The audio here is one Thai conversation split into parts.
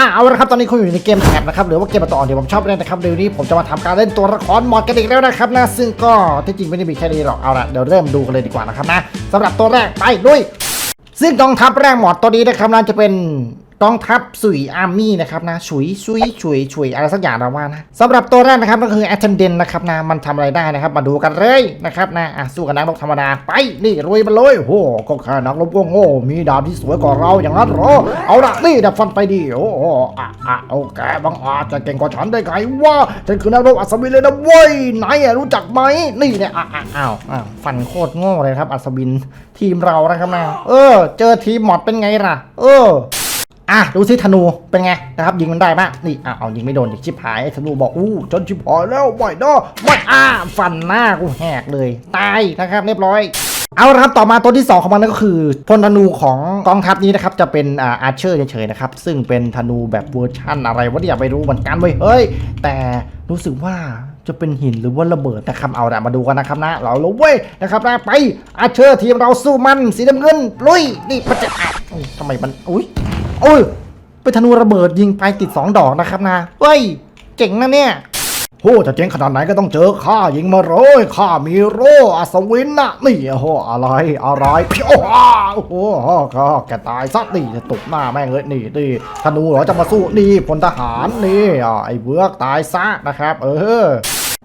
อะเอาละครับตอนนี้คุณอยู่ในเกมแท็บนะครับหรือว่าเกมต่อเดี๋ยวผมชอบเล่นนะครับเดี๋ยวนี้ผมจะมาทำการเล่นตัวละครมอดกันอีกแล้วนะครับนะซึ่งก็ที่จริงไม่ได้มีแค่นี้หรอกเอาละเดี๋ยวเริ่มดูกันเลยดีกว่านะครับนะสำหรับตัวแรกไปลุยซึ่งกองทัพแรกหมอดตัวนี้นะครับน่าจะเป็น กองทัพสุยอาร์มี่นะครับนะฉุยชุยฉุยฉุยอะไรสักอย่างเราว่านะสำหรับตัวแรกนะครับก็คือแอตเทนเดนนะครับนะมันทำอะไรได้นะครับ มาดูกันเลยนะครับนะอะสู้กับนักรบธรรมดาไปนี่รวยมาเลยโอ้โหก็แค่นักรบก็โง่มีดาบที่สวยกว่าเราอย่างนั้นหรอเอาละนี่ดับฟันไปดิโอ้โหอะอะโอเคบางอาจจะเก่งกว่าฉันได้ไงวะฉันคือนักรบอัศวินเลยนะเว้ยไหนอะรู้จักไหมนี่เนี่ยอะอะอ้าวอ้าวฟันโคตรโง่เลยครับอัศวินทีมเรานะครับนะเออ เจอทีมหมอดเป็นไงล่ะ เออ อะดูสิธนูเป็นไงนะครับยิงมันได้ปะนี่อะเอายิงไม่โดนดิชิบหายไอ้ธนูบอกอู้จนชิบหายแล้วไม่เนาะไม่อะฟันหน้ากูแหกเลย ตายนะครับเรียบร้อยเอาละครับต่อมาตัวที่ 2 ของมันก็คือพลธนูของกองทัพนี้นะครับจะเป็นอ่าอาร์เชอร์เฉยๆนะครับซึ่งเป็นธนูแบบเวอร์ชั่นอะไรวะเนี่ยไม่รู้เหมือนกันเว้ยเฮ้ยแต่รู้สึกว่าจะเป็นหินหรือว่าระเบิดนะครับเอาละมาดูกันนะครับนะ เราลงเว้ยนะครับนะไปอาร์เชอร์ทีมเราสู้มันสีน้ำเงินลุยนี่มันจะอะทำไมมันอุ้ย โอ้ยเป็นธนูระเบิดยิงไปติด 2 ดอกนะครับนะเฮ้ย เจ๋งนะเนี่ยโอ้จะเจ๋งขนาดไหนก็ต้องเจอข้ายิงมาเลยข้ามีโรอัศวินนะนี่โอ้อะไรอะไรพี่โอ้โหโอ้ก็แกตายซะนี่จะตกหน้าแม่งเลยนี่นี่ธนูเหรอจะมาสู้นี่พลทหารนี่ไอ้เบือกตายซะนะครับ เออ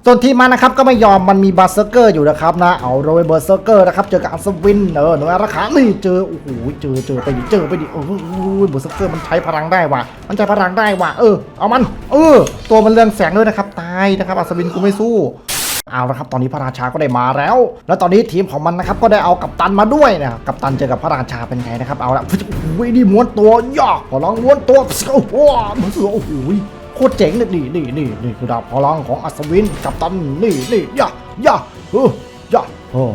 ส่วนทีมมันนะครับก็ไม่ยอมมันมีบาร์เซอร์เกอร์อยู่นะครับนะเอาโรยเบอร์เซอร์เกอร์นะครับเจอกับอัศวินเออหน่วยอารักขานี่เจอโอ้โหเจอเจอไปดิเจอไปดิโอ้โหเบอร์เซอร์เกอร์มันใช้พลังได้ว่ะมันใช้พลังได้ว่ะเออเอามันเออตัวมันเรืองแสงด้วยนะครับตายนะครับอัศวินกูไม่สู้เอาละครับตอนนี้พระราชาก็ได้มาแล้ว แล้วตอนนี้ทีมของมันนะครับก็ได้เอากัปตันมาด้วยนะกับกัปตันเจอกับพระราชาเป็นไงนะครับเอาละโอ้ยนี่ม้วนตัวยากพลังม้วนตัวโอ้โหมันเสือโอ้โห โคตรเจ๋งเลยนี่นี่นี่นี่คือดาบพลังของอัศวินกับตันนี่นี่ย่าย่าเออย่าเออ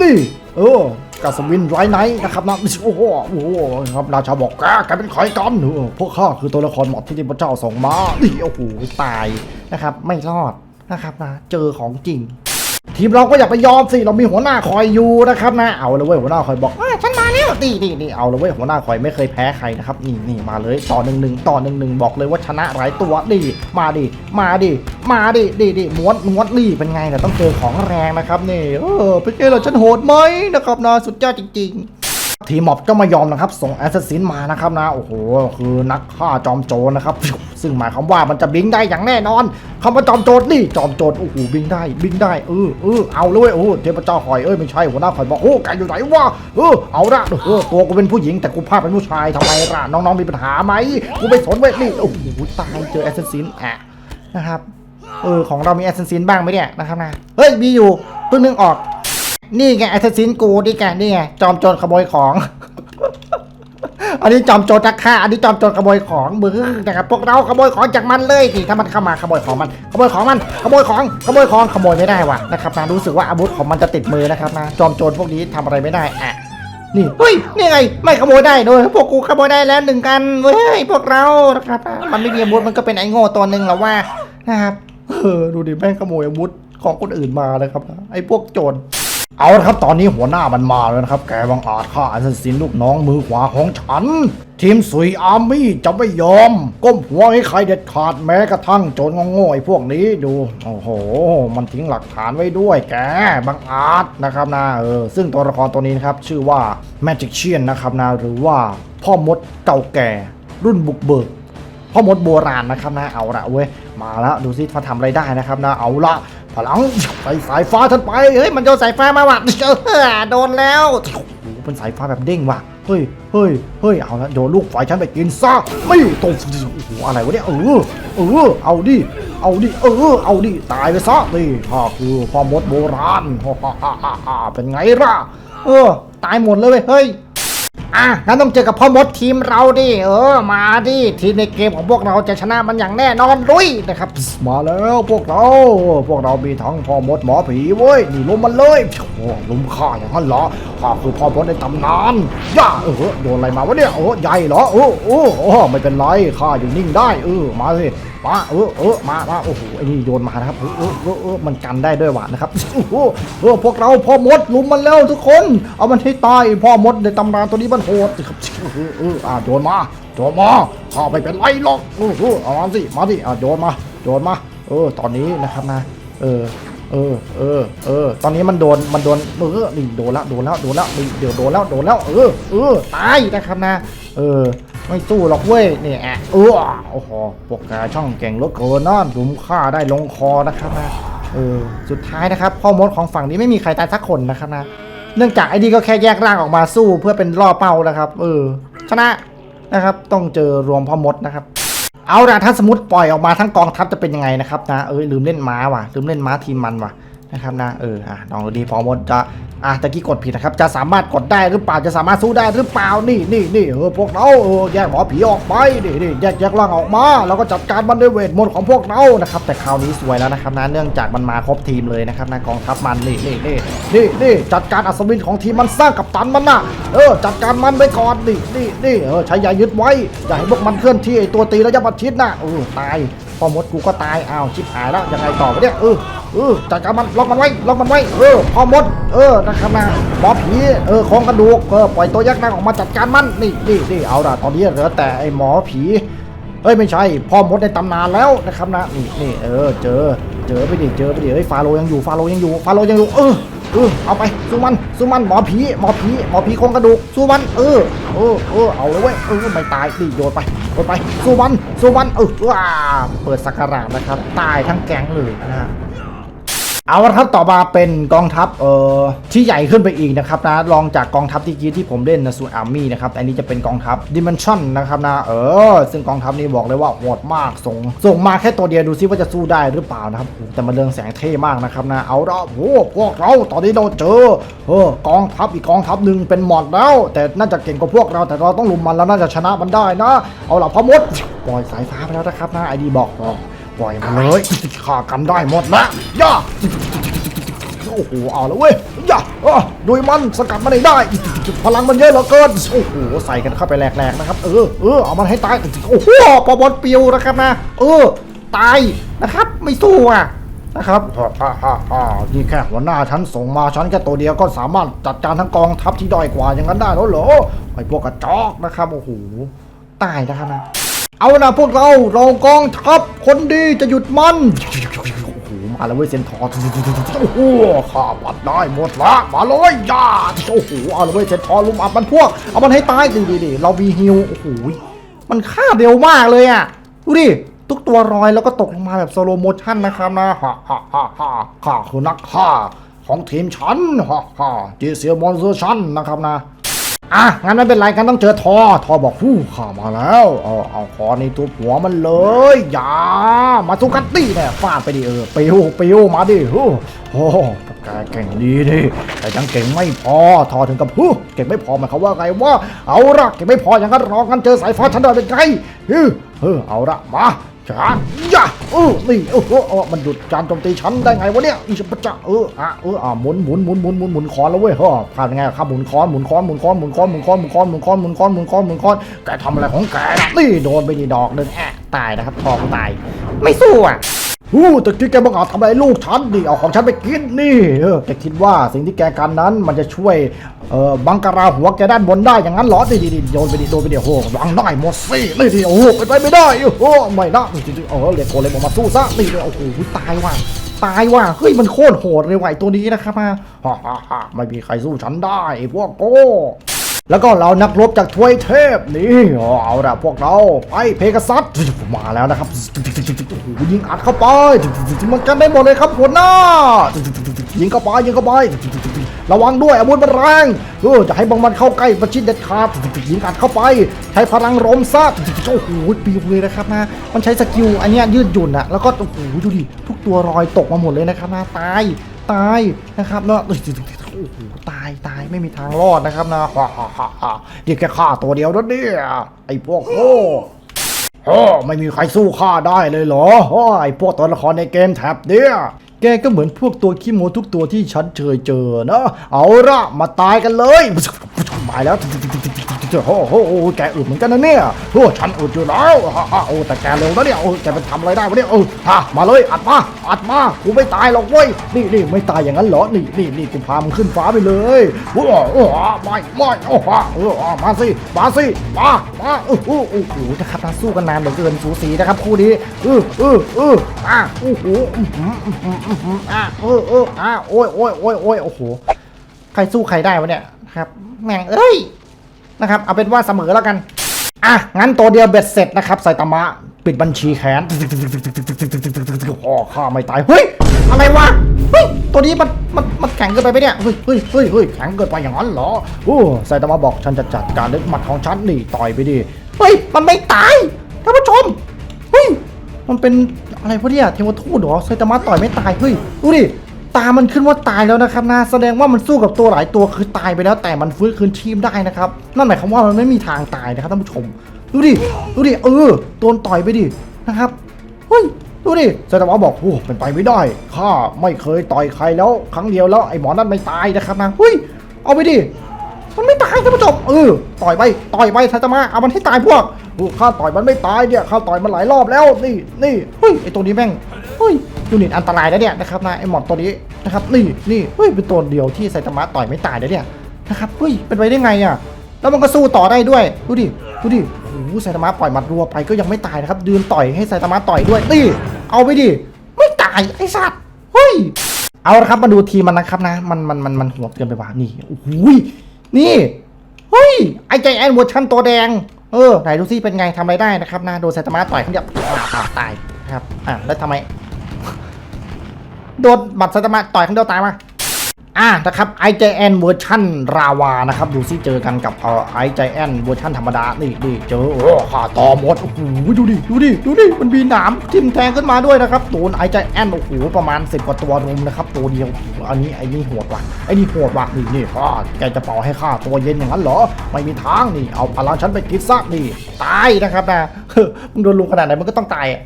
นี่เออกัศวินไรไนนะครับนะโอ้โหโอ้โหครับราชาบอกแกแกเป็นใครกันเออพวกข้าคือตัวละครหมอดที่พระเจ้าส่งมานี่โอ้โหตายนะครับ ไม่รอดนะครับนะเจอของจริง ทีมเราก็อย่าไปยอมสิเรามีหัวหน้าคอยอยู่นะครับนะเอาเลยเว้ยหัวหน้าคอยบอกอะฉันมา แล้วนี่นี่นี่เอาเลยเว้ยหัวหน้าคอยไม่เคยแพ้ใครนะครับนี่นี่มาเลยต่อหนึ่งหนึ่งต่อหนึ่งหนึ่งบอกเลยว่าชนะหลายตัวดิมาดิมาดิมาดิดิดิม้วนม้วนนี่เป็นไงเนี่ยต้องเจอของแรงนะครับนี่เออเป็นไงล่ะฉันโหดไหมนะครับนะสุดยอดจริง ๆ ทีมอบก็มายอมนะครับ ส่งแอสซัสซินมานะครับนะ โอ้โห คือนักฆ่าจอมโจรนะครับ ซึ่งหมายความว่ามันจะบิงได้อย่างแน่นอนคำว่าจอมโจรนี่จอมโจรโอ้โหบิงได้บิงได้เออเออเอาเลยโอ้เทพเจ้าหอยเอ้ยไม่ใช่หัวหน้าหอยบอกโอ้แกอยู่ไหนวะเออเอาละเออตัวกูเป็นผู้หญิงแต่กูภาพเป็นผู้ชายทำไมล่ะน้องๆมีปัญหาไหมกูไม่สนเว้ยนี่โอ้โหตายเจอแอสซัสซินอะนะครับเออของเรามีแอสซัสซินบ้างไหมเนี่ยนะครับนะเฮ้ยมีอยู่เพิ่งนึกออก นี่ไงแอสซินกูนี่ไงนี่ไงจอมโจรขโมยของ อันนี้จอมโจรนักฆ่า อันนี้จอมโจรขโมยของมึงนะครับพวกเราขโมยของจากมันเลยสิถ้ามันเข้ามาขโมยของมัน ขโมยของมัน ขโมยของ ขโมยของขโมยไม่ได้ว่ะนะครับนะรู้สึกว่าอาวุธของมันจะติดมือนะครับนะจอมโจรพวกนี้ทำอะไรไม่ได้อะนี่เฮ้ยนี่ไงไม่ขโมยได้ด้วยพวกกูขโมยได้แล้วหนึ่งกันเว้ยพวกเรานะครับมันไม่มีอาวุธมันก็เป็นไอ้โง่ตัวหนึ่งหรอว่านะครับเออดูดิแม่งขโมยอาวุธของคนอื่นมาเลยครับไอ้พวกโจร เอาละครับตอนนี้หัวหน้ามันมาแล้วนะครับ แกบังอาจฆ่าอัศสินลูกน้องมือขวาของฉัน ทีมสุยอาร์มี่จะไม่ยอม ก้มหัวให้ใครเด็ดขาดแม้กระทั่งโจรโง่ๆไอ้พวกนี้ดู โอ้โห มันทิ้งหลักฐานไว้ด้วยแกบังอาจนะครับนะเออซึ่งตัวละครตัวนี้นะครับ ชื่อว่า Magician นะครับนะหรือว่าพ่อมดเก่าแก่ รุ่นบุกเบิกพ่อมดโบราณนะครับนะเอาละเว้ยมาแล้วดูซิเขาทำอะไรได้นะครับนะเอาละ พลังไปสายฟ้าท่านไป เฮ้ย มันโยนสายฟ้ามาว่ะเออโดนแล้วโอ้เป็นสายฟ้าแบบเด้งว่ะ เฮ้ย เฮ้ย เฮ้ย เอาละโยนลูกไฟฉันไปกินซะ ไม่ตรงโอ้โหอะไรวะเนี่ย เออ เออ เอาดิ เอาดิ เออ เอาดิ ตายไปซะนี่ข้าคือพ่อมดโบราณฮ่าฮ่าฮ่าฮ่าเป็นไงล่ะ เออ ตายหมดเลยเฮ้ย อะงั้นต้องเจอกับพ่อมดทีมเราดิเออมาดิทีมในเกมของพวกเราจะชนะมันอย่างแน่นอนลุยนะครับมาแล้วพวกเรา พวกเรามีทั้งพ่อมดหมอผีเว้ยนี่ลุมมันเลยโอ้ลุมข้าอย่างนั้นเหรอข้าคือพ่อมดในตำนานย่าเออโดนอะไรมาวะเนี่ยโอ้ใหญ่เหรอโอ้โอ้โอ้ไม่เป็นไรข้าอยู่นิ่งได้เออมาสิ มาเออเออมามาโอ้โหไอ้นี่โยนมานะครับเออเออเออเออมันกันได้ด้วยว่ะนะครับโอ้โหเออพวกเราพ่อมดลุมมันแล้วทุกคน เอามันให้ตายพ่อมดในตำนานตัวนี้มันโหดครับเออเอออ่าโยนมาโยนมาข้าไม่เป็นไรหรอกเออเออเอามาสิมาสิอ่าโยนมาโยนมาเออตอนนี้นะครับนะ เออเออเออเออ ตอนนี้มันโดน มันโดน เออนี่โดนแล้ว โดนแล้ว โดนแล้วนี่เดี๋ยวโดนแล้ว โดนแล้ว เออ เออ ตายนะครับนะ เออ ไม่สู้หรอกเว้ยนี่แอะเออโอ้โหพวกแกช่องเก่งเหลือเกินนะดุมฆ่าได้ลงคอนะครับนะเออสุดท้ายนะครับพ่อมดของฝั่งนี้ไม่มีใครตายสักคนนะครับนะเนื่องจากไอ้ดีก็แค่แยกร่างออกมาสู้เพื่อเป็นล่อเป้านะครับ เออ ชนะนะครับต้องเจอรวมพ่อมดนะครับ เอาละถ้าสมมติปล่อยออกมาทั้งกองทัพจะเป็นยังไงนะครับนะเออลืมเล่นม้าว่ะลืมเล่นม้าทีมมันว่ะ นะครับนะเอออะลองดูดีพอมดจะอะตะกี้กดผิดนะครับ จะสามารถกดได้หรือเปล่าจะสามารถสู้ได้หรือเปล่านี่นี่นี่เออพวกเราเออแยกหมอผีออกไปนี่นี่แยกแยกร่างออกมา แล้วก็จัดการมันด้วยเวทมนต์ของพวกเรานะครับ แต่คราวนี้สวยแล้วนะครับนะเนื่องจากมันมาครบทีมเลยนะครับนะกองทัพมันนี่นี่นี่นี่นี่จัดการอัศวินของทีมมันสร้างกับตันมันนะเออจัดการมันไปก่อนนี่นี่นี่เออใช้ยายึดไว้อย่าให้พวกมันเคลื่อนที่ไอตัวตีระยะประชิดนะเออตาย พอมดกูก็ตายอ้าวชิบหายแล้วยังไงต่อไปเนี่ยเออเออจัดการมันล็อกมันไว้ล็อกมันไว้เออพอมด เออนะครับนะหมอผีเออโครงกระดูกเออปล่อยตัวยักษ์นางออกมาจัดการมันนี่นี่นี่เอาละตอนนี้เหลือแต่ไอ้หมอผีเอ้ยไม่ใช่พ่อมดในตำนานแล้วนะครับนะนี่นี่เออเจอ เจอไปดิเจอไปดิเฮ้ยฟาโรยังอยู่ฟาโรยังอยู่ฟาโรยังอยู่เออ เออเอาไปสู้มันสู้มันหมอผีหมอผีหมอผีโครงกระดูกสู้มันเออเออเออเอาเลยเว้ยเออไม่ตายดิโยนไปโยนไปสู้มันสู้มันเออว้าเปิดสักการะนะครับ ตายทั้งแก๊งเลยนะฮะ เอาละครับต่อมาเป็นกองทัพเอ่อที่ใหญ่ขึ้นไปอีกนะครับนะรองจากกองทัพที่กี้ที่ผมเล่นนะซูอาร์มี่นะครับแต่อันนี้จะเป็นกองทัพดิเมนชั่นนะครับนะเออ ซึ่งกองทัพนี้บอกเลยว่าโหดมากส่งส่งมาแค่ตัวเดียวดูซิว่าจะสู้ได้หรือเปล่านะครับแต่มันเรืองแสงเท่มากนะครับนะเอาละโอ้โหพวกเราตอนนี้เราเจอเออกองทัพอีกกองทัพหนึ่งเป็นหมอดแล้ว แต่น่าจะเก่งกว่าพวกเราแต่เราต้องลุมมันแล้วน่าจะชนะมันได้นะ เอาละพอมดปล่อยสายฟ้าไปแล้วนะครับนะไอดีบอกบอก ปล่อยมาเลยฆ่ากันได้หมดละย่าโอ้โหเอาแล้วเว้ยย่าเออโดยมันสกัดมันได้ พลังมันเยอะเหลือเกิน โอ้โห ใส่กันเข้าไปแหลกๆนะครับ เออเออเอามันให้ตาย โอ้โหปอบอลปิวนะครับนะ เออ ตายนะครับ ไม่สู้อะนะครับฮ่าฮ่าฮ่าฮ่านี่แค่หัวหน้าฉันส่งมาฉันแค่ตัวเดียวก็สามารถจัดการทั้งกองทัพที่ด้อยกว่าอย่างนั้นได้แล้วเหรอ ไอ้พวกกระจอกนะครับ โอ้โห ตายนะครับนะ เอานะพวกเราเรากองทัพคนดีจะหยุดมันโอ้โหมาแล้วเว้ยเซนทอร์โอ้โหข้าปัดได้หมดละมาเลยยาโอ้โหเอาเลยเว้ยเซนทอร์ลุมอัดมันพวก เอามันให้ตายดิดิดิเรามีฮิวโอ้โหมันฆ่าเร็วมากเลยอะดูดิทุกตัวรอยแล้วก็ตกลงมาแบบสโลโมชั่นนะครับนะฮ่าฮ่าฮ่าฮ่าข้าคือนักฆ่าของทีมฉันฮ่าฮ่าจีเซียมอนเซอร์ชันนะครับนะ อะงั้นไม่เป็นไรกันต้องเจอทอ ทอบอกฟู้ข้ามาแล้วเอาเอาคอในตัวหัวมันเลยอย่ามาสู้กันตีเนี่ยฟาดไปดิเออปิวปิวมาดิโอ้โหแกเก่งดีดิแต่ยังเก่งไม่พอทอถึงกับฮู้เก่งไม่พอหมายความว่าไงว่าเอาละเก่งไม่พออย่างนั้นรอกันเจอสายฟ้าฉันได้เป็นไงเออเออเอาละมา จ้าย่าเออนี่โอ้โหเออมันหยุดการโจมตีฉันได้ไงวะเนี่ยอีชปะจะเอออะเอออะหมุนหมุนหมุนหมุนหมุนหมุนคอนแล้วเว้ยเฮ้อผ่านยังไงครับหมุนคอนหมุนคอนหมุนคอนหมุนคอนหมุนคอนหมุนคอนหมุนคอนหมุนคอนหมุนคอนหมุนคอนแกทำอะไรของแกนะนี่โดนไปดีดอกหนึ่งแอะตายนะครับทองตาย ไม่สู้อะ ฮู้ตะกี้แกบังอาจทำอะไรลูกฉันนี่เอาของฉันไปกินนี่เออแกคิดว่าสิ่งที่แกกันนั้นมันจะช่วยเอ่อบังกราหัวแกด้านบนได้อย่างนั้นเหรอดิดิดิโยนไปดิโดนไปดิโอ้โหวางได้หมดสินี่ดิโอ้โหไปนไปไม่ได้โอ้โหไม่นะจริงๆเออเรียกโกเลมออกมาสู้ซะนี่เลยโอ้โหตายว่ะตายว่ะเฮ้ยมันโคตรโหดเลยว่ะไอ้ตัวนี้นะครับมาฮ่าฮ่าฮ่าไม่มีใครสู้ฉันได้พวกโก้ แล้วก็เรานักรบจากทวยเทพนี่เอาละพวกเราไปเพกซัสมาแล้วนะครับยิงอัดเข้าไปมันกันได้หมดเลยครับหัวหน้ายิงเข้าไปยิงเข้าไประวังด้วยอาวุธมันแรงเออจะให้บังมันเข้าใกล้ประชิดเด็ดขาดยิงอัดเข้าไป ใช้พลังลมซะโอ้โหปิวเลยนะครับนะ มันใช้สกิลอันนี้ยยืดหยุ่นอะแล้วก็โอ้โหดูดิทุกตัวรอยตกมาหมดเลยนะครับนะตายตายนะครับเนาะ โอ้โหตายตายไม่มีทางรอดนะครับนะฮ่าฮ่าฮ่าเดี๋ยวแค่ฆ่าตัวเดียวนั่นเนี่ยไอ้พวกโง่โอ้ไม่มีใครสู้ข้าได้เลยเหรอโอ้ไอ้พวกตัวละครในเกมแท็บเนี่ยแกก็เหมือนพวกตัวขี้โมทุกตัวที่ฉันเคยเจอนะเอาละมาตายกันเลยมาแล้ว จ้าโอ้โหแกอึดเหมือนกันนะเนี่ยโอ้ฉันอึดอยู่แล้วฮ่าฮ่าโอ้แต่แกเร็วนะเนี่ยโอ้แกไปทำอะไรได้วะเนี่ยเออฮะมาเลยอัดมาอัดมากูไม่ตายหรอกเว้ยนี่นี่ไม่ตายอย่างนั้นเหรอนี่นี่นี่กูพามึงขึ้นฟ้าไปเลยโอ้โหโอ้ไม่ไม่โอ้โหเออมาสิมาสิมามาโอ้โหโอ้โหนะครับนะสู้กันนานเหลือเกินสูสีนะครับคู่นี้เออเออเอออะโอ้โหอื้ออืออือออะเออเอออะโอ้ยโอ้ยโอ้ยโอ้ยโอ้โหใครสู้ใครได้วะเนี่ยครับแม่งเอ้ย นะครับ เอาเป็นว่าเสมอแล้วกัน อะ งั้นตัวเดียวเบ็ดเสร็จนะครับไซตามะ ปิดบัญชีแขนอ๋อข้าไม่ตาย เฮ้ย อะไรวะ เฮ้ย ตัวนี้มัน มัน มันแข็งเกินไปไหมเนี่ย เฮ้ยเฮ้ยเฮ้ยเฮ้ยแข็งเกินไปอย่างนั้นเหรอโอ้ไซตามะบอกฉันจะจัดการเล็กหมัดของฉันนี่ต่อยไปดิ เฮ้ย มันไม่ตาย ท่านผู้ชม เฮ้ย มันเป็นอะไรพวกเนี่ยเทวทูตเหรอไซตามะต่อยไม่ตาย เฮ้ย ดูดิ ตามันขึ้นว่าตายแล้วนะครับนะแสดงว่ามันสู้กับตัวหลายตัวคือตายไปแล้วแต่มันฟื้นคืนชีพได้นะครับนั่นหมายความว่ามันไม่มีทางตายนะครับท่านผู้ชม ดูดิดูดิเออโดนต่อยไปดินะครับเฮ้ยดูดิไซตามะบอกโอ้เป็นไปไม่ได้ข้าไม่เคยต่อยใครแล้ว ครั้งเดียวแล้วไอ้หมอนั่นไม่ตายนะครับนะเฮ้ยเอาไปดิมันไม่ตายท่านผู้ชมเออต่อยไปต่อยไปไซตามะเอามันให้ตายพวกโอ้ข้าต่อยมันไม่ตายเนี่ยข้าต่อยมันหลายรอบแล้วนี่นี่เฮ้ยไอตัวนี้แม่ง เฮ้ยยูนิตอันตรายแล้วเนี่ยนะครับนะไอหมอนตัวนี้นะครับนี่นี่เฮ้ยเป็นตัวเดียวที่ไซตามะต่อยไม่ตายแล้วเนี่ยนะครับเฮ้ยเป็นไปได้ไงอะแล้วมันก็สู้ต่อได้ด้วยดูดิดูดิโอ้โหไซตามะปล่อยหมัดรัวไปก็ยังไม่ตายนะครับยืนต่อยให้ไซตามะต่อยด้วยนี่เอาไปดิไม่ตายไอสัตว์เฮ้ยเอาละครับมาดูทีมมันนะครับนะมันมันมันมันโหดเกินไปว่ะนี่โอ้โหนี่เฮ้ยไอใจแอนเวอร์ชันตัวแดงเออไหนดูซิเป็นไงทำอะไรได้นะครับนะโดนไซตามะต่อยครั้งเดียวอ่าตายครับอะแล้วทำไม โดนบัตรไซตมะต่อยครั้งเดียวตายมาอะนะครับไอใจแอนเวอร์ชันราวานะครับ ดูซิเจอกันกับเอ่อไอใจแอนเวอร์ชันธรรมดา นี่นี่เจอโอ้ขาต่อหมดโอ้โหดูดิ ดูดิ ดูดิ มันมีหนามทิ่มแทงขึ้นมาด้วยนะครับโดนไอใจแอนโอ้โหประมาณ 10 กว่าตัวรุมนะครับ ตัวเดียว อันนี้ไอ้นี่โหดว่ะไอ้นี่โหดว่ะนี่นี่ข้าแกจะเป่าให้ข้าตัวเย็นอย่างนั้นเหรอ ไม่มีทางนี่ เอาพลังฉันไปกินซะนี่ ตายนะครับนะมึงโดนลุมขนาดไหนมันก็ต้องตายอะ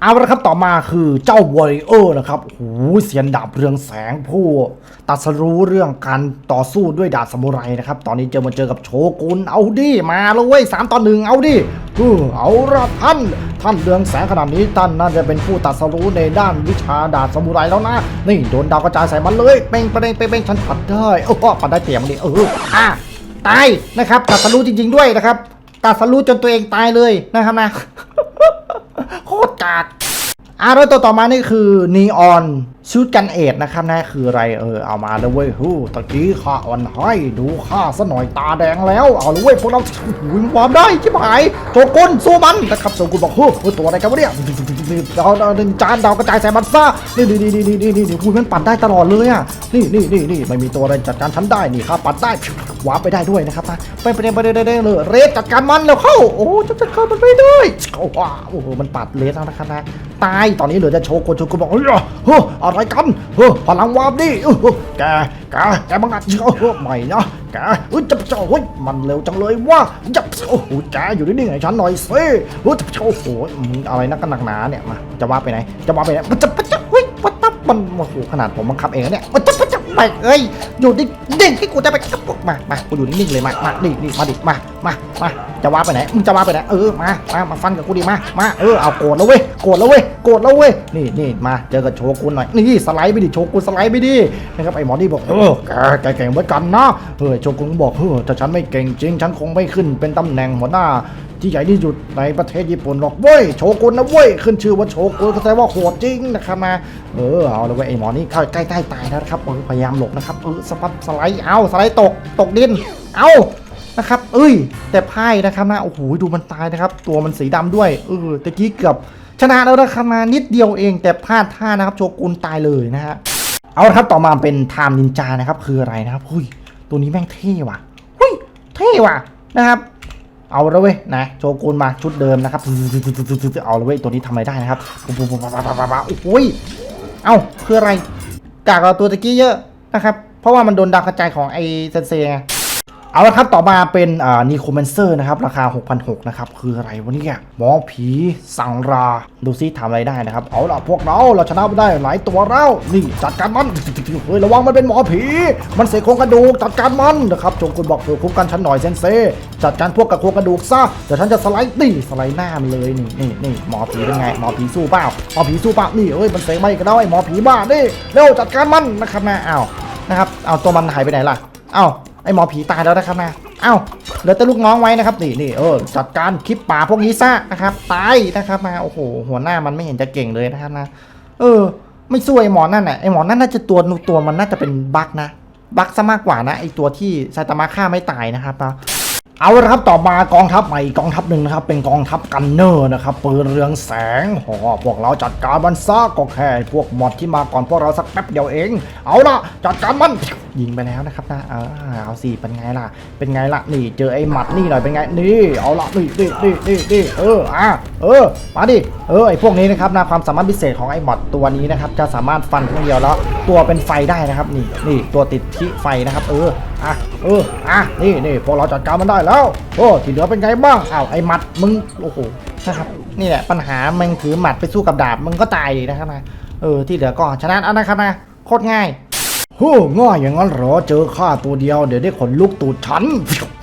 เอาละครับต่อมาคือเจ้าวอริเออร์นะครับโอ้โหเสียนดาบเรืองแสงผู้ตัดสรู้เรื่องการต่อสู้ด้วยดาบสมุไรนะครับ ตอนนี้เจอมาเจอกับโชกุนเอาดิมาเลยเว้ยสามต่อหนึ่งเอาดิเออเอาละท่าน ท่านเรืองแสงขนาดนี้ท่านน่าจะเป็นผู้ตัดสรู้ในด้านวิชาดาบสมุไรแล้วนะนี่โดนดาวกระจายใส่มันเลยเป้งเป้งเป้งเป้งฉันปัดได้โอ้ปัดได้เตียมดิเอออะตายนะครับตัดสรู้จริง ๆด้วยนะครับตัดสรู้จนตัวเองตายเลยนะครับนะ โคตรกาดอะรถตัวต่อมานี่คือนีออน ชุดกันเอดนะครับนะคืออะไรเออเอามาเลยเว้ยฮู้ตะกี้ข้าอ่อนให้ดูข้าซะหน่อยตาแดงแล้ว เอาเลยเว้ยพวกเราวิ่งความได้ชิบหายโจกุนสู้มันนะครับโจกุนบอกเฮ้ตัวอะไรกันวะเนี่ยเราเราหนึ่งจานดาวกระจายใส่มันซะนี่นี่นี่นี่นี่นี่นี่พูดมันปั่นได้ตลอดเลยอะนี่นี่นี่นี่ไม่มีตัวอะไรจัดการฉันได้นี่ข้าปั่นได้วาร์ปไปได้ด้วยนะครับนะไปไปไปได้ได้เลยเรสจัดการมันแล้วเข้าโอ้จะจัดการมันไม่ด้ว้าโอ้โหมันปัดเลสแล้วนะครับนะตายตอนนี้เหลือจะโชว์คนโชว์คนบอกเฮ้ยเฮ้ยอะไรกันเฮ้อพลังวาร์ปดิเออแกแกแกบังอาจเฮ้ยใหม่นะแกเฮ้ยจะจะเฮ้ยมันเร็วจังเลยว่าจับโอ้โหแกอยู่นิ่งๆให้ฉันหน่อยสิเฮ้ยจะโอ้โหมึงอะไรนักกันหนักหนาเนี่ยมาจะว่าไปไหนจะว่าไปไหนมันจะจะเฮ้ยวัดตับมันโอ้โหขนาดผมบังคับเองเนี่ยมันจะจะ ไปเอ้ยอยู่นิ่งๆที่กูจะไปมามากูอยู่นิ่งๆเลยมามาดิดิมาดิมามามาจะว่าไปไหนมึงจะว่าไปไหนเออมามามาฟันกับกูดิมามาเออเอาโกรธแล้วเว้ยโกรธแล้วเว้ยโกรธแล้วเว้ยนี่นี่มาเจอกับโชกุนหน่อยนี่สไลด์ไปดิโชกุนสไลด์ไปดินะครับไอ้หมอนี่บอกเออแกเก่งเหมือนกันนะเออโชกุนบอกเออถ้าฉันไม่เก่งจริง ฉันคงไม่ขึ้นเป็นตำแหน่งหัวหน้า ที่ใหญ่ที่สุดในประเทศญี่ปุ่นหรอกเว้ยโชกุนนะเว้ยขึ้นชื่อว่าโชกุนก็แสดงว่าโหดจริงนะครับนะเออเอาเลยเว้ยไอ้หมอนี่เข้าใกล้ๆตายแล้วนะครับเออพยายามหลบนะครับเออสปับสไลด์เอาสไลด์ตกตกดินเอานะครับ เอ้ย แต่พ่ายนะครับนะโอ้โหดูมันตายนะครับ ตัวมันสีดำด้วยเออตะกี้เกือบชนะแล้วนะครับนะนิดเดียวเองแต่พลาดท่านะครับโชกุนตายเลยนะฮะเอาละครับต่อมาเป็นไทม์นินจานะครับคืออะไรนะครับหุยตัวนี้แม่งเท่ว่ะหุยเท่ว่ะนะครับ เอาละเว้ยนะโชกุนมาชุดเดิมนะครับเอาละเว้ยตัวนี้ทำอะไรได้นะครับปุ๊บปุ๊บปุ๊บปุ๊บปุ๊บปุ๊บโอ้ยเอ้าคืออะไรกากเราตัวตะกี้เยอะนะครับเพราะว่ามันโดนดาวกระจายของไอเซนเซไง เอาละครับต่อมาเป็นนีโคเมนเซอร์นะครับ ราคา 6,600นะครับ คืออะไรวะเนี่ยหมอผีสังรา ดูซิทำอะไรได้นะครับ เอาละพวกเราเราชนะไม่ได้หลายตัวแล้วนี่จัดการมันเฮ้ยระวังมันเป็นหมอผี มันเสกโครงกระดูกจัดการมันนะครับจงคุณบอกเผื่อคุ้มกันฉันหน่อยเซนเซจัดการพวกกับโครงกระดูกซะเดี๋ยวฉันจะสไลด์นี่สไลด์หน้ามันเลยนี่นี่นี่หมอผีเป็นไงหมอผีสู้เปล่าหมอผีสู้เปล่านี่เอ้ยมันเสกไม่กันแล้วไอ้หมอผีบ้านี่เร็วจัดการมันนะครับนะอ้าวนะครับเอาตัวมันหายไปไหนล่ะเอ้า ไอหมอผีตายแล้วนะครับนะเอ้าเหลือแต่ลูกน้องไว้นะครับนี่นี่เออจัดการคลิปป่าพวกนี้ซะนะครับตายนะครับนะโอ้โหหัวหน้ามันไม่เห็นจะเก่งเลยนะครับนะเออ ไม่สู้ไอหมอนั่นน่ะไอหมอนั่นน่าจะตัวตัวมันน่าจะเป็นบั๊กนะบั๊กซะมากกว่านะไอตัวที่ไซตามะฆ่าไม่ตายนะครับนะ เอาละครับต่อมากองทัพใหม่กองทัพหนึ่งนะครับเป็นกองทัพกันเนอร์นะครับปืนเรืองแสงหอพวกเราจัดการมันซะก็แค่พวกมอดที่มาก่อนพวกเราสักแป๊บเดียวเอง เอาละจัดการมันยิงไปแล้วนะครับนะเออเอาสิเป็นไงล่ะ เป็นไงล่ะนี่เจอไอ้หมัดนี่หน่อยเป็นไงนี่เอาละนี่นี่นี่นี่นี่เอออะเออมาดิเออไอ้พวกนี้นะครับนะความสามารถพิเศษของไอ้หมัดตัวนี้นะครับจะสามารถฟันครั้งเดียวแล้ว ตัวเป็นไฟได้นะครับนี่นี่ตัวติดที่ไฟนะครับ เออ อะเอออะนี่นี่พวกเราจัดการมันได้แล้วโอ้ที่เหลือเป็นไงบ้างอ้าวไอ้หมัดมึงโอ้โหนะครับนี่แหละปัญหามึงถือหมัดไปสู้กับดาบมึงก็ตายนะครับนะเออที่เหลือก็ชนะเอานะครับนะโคตรง่ายโอ้ง่ายอย่างนั้นเหรอเจอข้าตัวเดียวเดี๋ยวได้ขนลุกตูดฉัน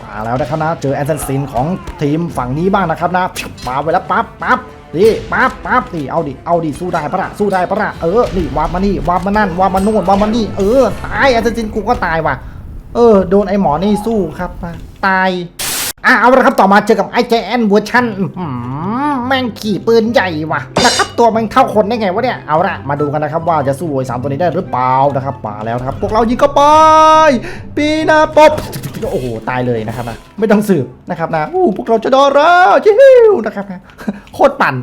มาแล้วนะครับนะเจอแอนเซนซินของทีมฝั่งนี้บ้างนะครับนะมาไปแล้วปั๊บปั๊บนี่ปั๊บปั๊บนี่เอาดิเอาดิสู้ได้ปะละสู้ได้ปะละเออนี่วาบมานี่วาบมานั่นวาบมานู่นวาบมานี่เออตายแอนเซนซินกูก็ตายว่ะ เออ โดนไอ้หมอนี่สู้ครับตายอะเอาละครับต่อมาเจอกับไอ้แจแอนเวอร์ชันอื้อหือแม่งขี่ปืนใหญ่ว่ะนะครับตัวมันเท่าคนได้ไงวะเนี่ยเอาละมาดูกันนะครับว่าจะสู้ไอ้สามตัวนี้ได้หรือเปล่านะครับมาแล้วครับ พวกเรายิงเข้าไปปีนาปบโอ้โหตายเลยนะครับนะไม่ต้องสืบนะครับนะอู้พวกเราจะโดนแล้วชิวนะครับนะโคตรปั่น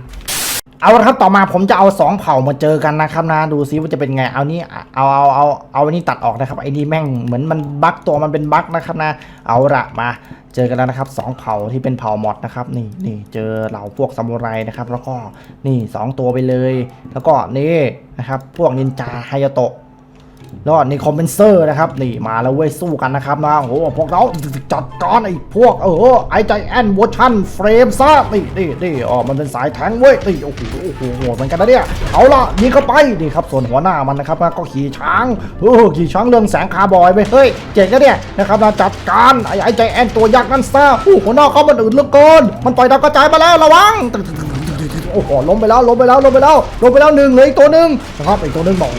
เอาละครับต่อมาผมจะเอาสองเผ่ามาเจอกันนะครับนะ ดูซิว่าจะเป็นไงเอานี่เอาเอาเอาเอาอันนี้ตัดออกนะครับไอ้นี่แม่งเหมือนมันบั๊กตัวมันเป็นบั๊กนะครับนะ เอาละมาเจอกันแล้วนะครับสองเผ่าที่เป็นเผ่ามอดนะครับนี่นี่เจอเหล่าพวกซามูไรนะครับแล้วก็นี่สองตัวไปเลย แล้วก็นี่นะครับพวกนินจาไฮยโตะ แล้วนี่คอมเพนเซอร์นะครับ นี่มาแล้วเว้ยสู้กันนะครับนะโอ้โหพวกเราจัดการไอ้พวกเออไอใจแอนวอชันเฟรมซ่านี่นี่นี่อ๋อมันเป็นสายแทงเว้ยนี่โอ้โหโอ้โหโหดเหมือนกันนะเนี่ยเอาละยิงเข้าไปนี่ครับส่วนหัวหน้ามันนะครับก็ขี่ช้างเออขี่ช้างเรื่องแสงคาร์บอยไปเฮ้ยเจ๋งนะเนี่ยนะครับนะจัดการไอ้ไอใจแอนตัวยักษ์นั่นซ่าโอ้โหหัวหน้าเขามันอื่นเหลือเกินมันปล่อยดาวกระจายมาแล้วระวังโอ้โหล้มไปแล้วล้มไปแล้วล้มไปแล้วล้มไปแล้วหนึ่งเหลยอีกตัวหนึ่งนะครับอีกตัวหนึ่งบอก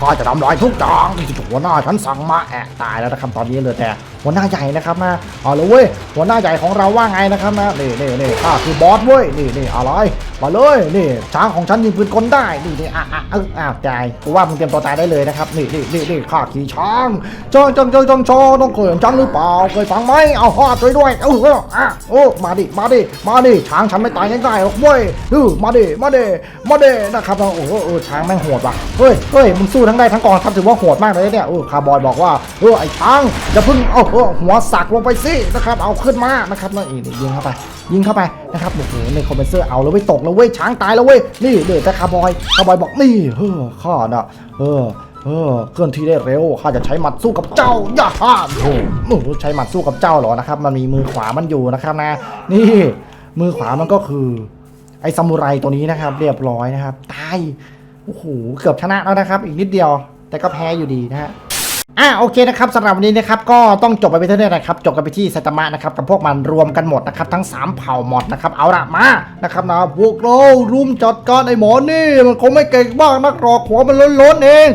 ข้าจะทำลายทุกอย่างหัวหน้าฉันสั่งมาแอะตายแล้วนะครับตอนนี้เลยแต่หัวหน้าใหญ่นะครับนะเอาเลยเว้ยหัวหน้าใหญ่ของเราว่าไงนะครับนะนี่นี่นี่ข้าคือบอสเว้ยนี่นี่อะไรมาเลยนี่ช้างของฉันยิงปืนกลได้นี่นี่อะอะเอออ้าวตายกูว่ามึงเตรียมตัวตายได้เลยนะครับนี่นี่นี่นี่ข้าขี่ช้างจ้าจังจ้าจังโชต้องเคยเห็นช้างหรือเปล่าเคยฟังไหมเอาฮอดช่วยด้วยเออเอออะโอ้มาดิมาดิมาดิช้างฉันไม่ตายง่ายๆหรอกเว้ยเออมาเดมาเดมาเดนะครับโอ้โหเออช้างแม่งโหดว่ะเฮ้ยเฮ้ยมึงสู้ทั้งได้ทั้งกองทัพถือว่าโหดมากเลยเนี่ยเออคาร์บอยบอกว่าเออไอ้ช้างอย่าเพิ่งเอาเออหัวสักลงไปสินะครับเอาขึ้นมานะครับนั่นเองยิงเข้าไปยิงเข้าไปนะครับโอ้โหในคอมเพนเซอร์เอาแล้วเว้ยตกแล้วเว้ยช้างตายแล้วเว้ยนี่เด็แต่คาร์บอยคาร์บอยบอกนี่เออข้าน่ะเออเออเคลื่อนที่ได้เร็วข้าจะใช้หมัดสู้กับเจ้าอย่าฮ่ามโอ้โหใช้หมัดสู้กับเจ้าเหรอนะครับ มันมีมือขวามันอยู่นะครับนะ นี่ มือขวามันก็คือ ไอ้ซามูไรตัวนี้นะครับ เรียบร้อยนะครับ ตาย โอ้โห เกือบชนะแล้วนะครับ อีกนิดเดียว แต่ก็แพ้อยู่ดีนะฮะอะโอเคนะครับสำหรับวันนี้นะครับก็ต้องจบไปเป็นเท่านี้นะครับจบกันไปที่ไซตามะนะครับกับพวกมันรวมกันหมดนะครับทั้ง 3 เผ่าหมดนะครับเอาละมานะครับนะพวกเรารุมจัดการไอ้หมอนี่ มันคงไม่เก่งมากนักหรอกหัวมันล้นๆเอง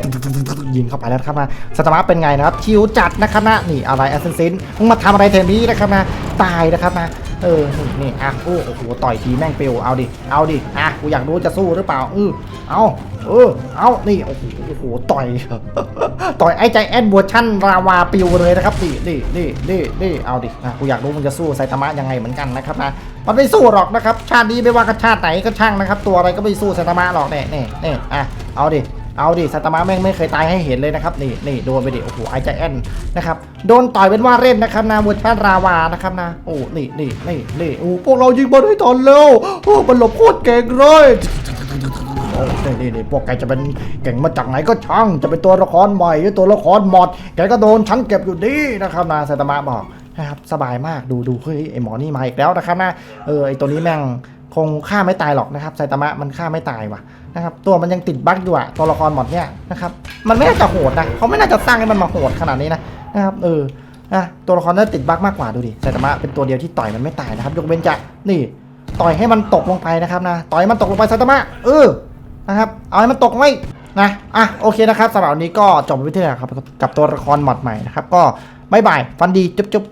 ยิงเข้าไปแล้วครับนะไซตามะเป็นไงนะครับชิวจัดนะครับนะนี่อะไรแอสเซนซินมึงมาทำอะไรแถวนี้นะครับนะตายนะครับนะ เออ นี่นี่อะโอ้โห ต่อยทีแม่งเปลวเอาดิ เอาดิ อะ กูอยากรู้จะสู้หรือเปล่า เออเอาเออ เอานี่ โอ้โห โอ้โห ต่อย ต่อยไอ้ใจแอนเวชั่นราวาปิวเลยนะครับนี่นี่นี่นี่นี่เอาดิ อะ กูอยากรู้มึงจะสู้ไซตามะยังไงเหมือนกันนะครับนะ มันไม่สู้หรอกนะครับ ชาตินี้ไม่ว่ากันชาติไหนก็ช่างนะครับ ตัวอะไรก็ไม่สู้ไซตามะหรอกเนี่ยเนี่ยเนี่ยอะ เอาดิ เอาดิไซตามะแม่งไม่เคยตายให้เห็นเลยนะครับนี่นี่โดนไปดิโอ้โหไอใจแอนนะครับโดนต่อยเป็นว่าเล่นนะครับนะเวอร์ชันราวานะครับนะโอ้นี่นี่นี่นี่โอ้พวกเรายิงบอลได้ตอนเร็วโอ้มันหลบโคตรเก่งเลยโอ้นี่นี่นี่พวกแกจะเป็นเก่งมาจากไหนก็ช่าง จะเป็นตัวละครใหม่หรือตัวละครหมดแกก็โดนฉันเก็บอยู่ดีนะครับนะไซตามะบอกนะครับสบายมากดูดูเฮ้ยไอหมอนี่มาอีกแล้วนะครับนะเออไอตัวนี้แม่ง คงฆ่าไม่ตายหรอกนะครับไซตามะมันฆ่าไม่ตายว่ะนะครับตัวมันยังติดบั๊กอยู่อะตัวละครหมดเนี่ยนะครับมันไม่น่าจะโหดนะเขาไม่น่าจะสร้างให้มันมาโหดขนาดนี้นะนะครับเออนะตัวละครน่าติดบั๊กมากกว่าดูดิไซตามะเป็นตัวเดียวที่ต่อยมันไม่ตายนะครับยกเว้นจะนี่ต่อยให้มันตกลงไปนะครับนะต่อยให้มันตกลงไปไซตามะเออนะครับเอาให้มันตกไว้นะอะโอเคนะครับสำหรับวันนี้ก็จบไปที่นี่ครับกับตัวละครหมดใหม่นะครับก็บายบายฟันดีจุ๊บจุ๊บ